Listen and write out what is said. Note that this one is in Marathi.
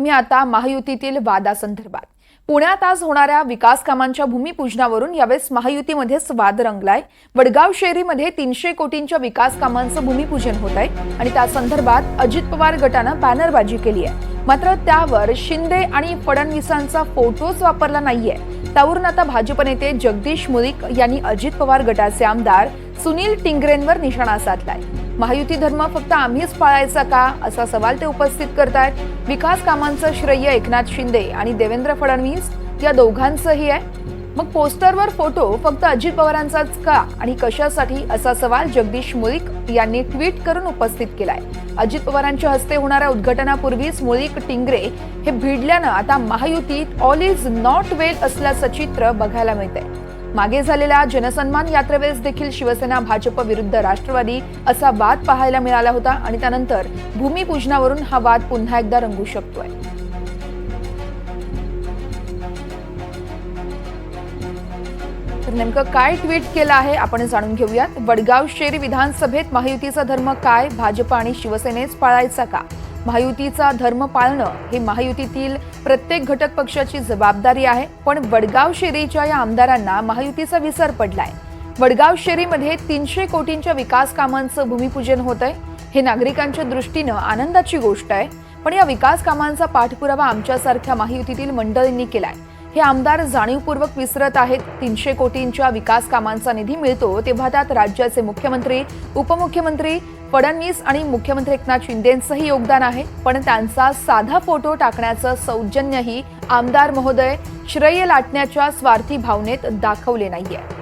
मी आता महायुतीतील वादासंदर्भात. पुण्यात आज होणाऱ्या विकास कामांच्या भूमिपूजनावरून यावेळेस महायुतीमध्येच वाद रंगलाय. वडगाव शेरीमध्ये तीनशे कोटींच्या विकास कामांचं भूमिपूजन होत आहे आणि त्या संदर्भात अजित पवार गटानं बॅनरबाजी केली आहे. मात्र त्यावर शिंदे आणि फडणवीसांचा फोटोच वापरला नाहीये. त्यावरून आता भाजप नेते जगदीश मुळीक यांनी अजित पवार गटाचे आमदार सुनील टिंगरेंवर निशाणा साधलाय. महायुती धर्म फक्त आम्हीच पाळायचा का असा सवाल ते उपस्थित करतायत. विकास कामांचं श्रेय एकनाथ शिंदे आणि देवेंद्र फडणवीस या दोघांचंही आहे. मग पोस्टरवर फोटो फक्त अजित पवारांचाच का आणि कशासाठी असा सवाल जगदीश मुळीक यांनी ट्विट करून उपस्थित केलाय. अजित पवारांच्या हस्ते होणाऱ्या उद्घाटनापूर्वीच मुळीक टिंगरे हे भिडल्यानं आता महायुतीत ऑल इज नॉट वेल असल्याचं चित्र बघायला मिळतंय. मागे झालेल्या जनसन्मान यात्रेवेळेस देखील शिवसेना भाजप विरुद्ध राष्ट्रवादी असा वाद पाहायला मिळाला होता आणि त्यानंतर भूमिपूजनावरून हा वाद पुन्हा एकदा रंगू शकतोय. तर नेमकं काय ट्विट केलं आहे आपण जाणून घेऊयात. वडगाव शेरी विधानसभेत महायुतीचा धर्म काय? भाजप आणि शिवसेनेच पाळायचा का? महायुतीचा धर्म पाळणं हे महायुतीतील प्रत्येक घटक पक्षाची जबाबदारी आहे. पण वडगाव शेरीच्या या आमदारांना महायुतीचा विसर पडलाय. वडगाव शेरीमध्ये तीनशे कोटींच्या विकास कामांचं भूमिपूजन होत आहे हे नागरिकांच्या दृष्टीनं आनंदाची गोष्ट आहे. पण या विकास कामांचा पाठपुरावा आमच्यासारख्या महायुतीतील मंडळींनी केलाय. हे आमदार जाणीवपूर्वक विसरत आहेत. तीनशे कोटींच्या विकास कामांचा निधी मिळतो तेव्हा त्यात राज्याचे मुख्यमंत्री उपमुख्यमंत्री फडणवीस आणि मुख्यमंत्री एकनाथ शिंदेंचंही योगदान आहे. पण त्यांचा साधा फोटो टाकण्याचं सौजन्यही आमदार महोदय श्रेय लाटण्याच्या स्वार्थी भावनेत दाखवले नाहीये.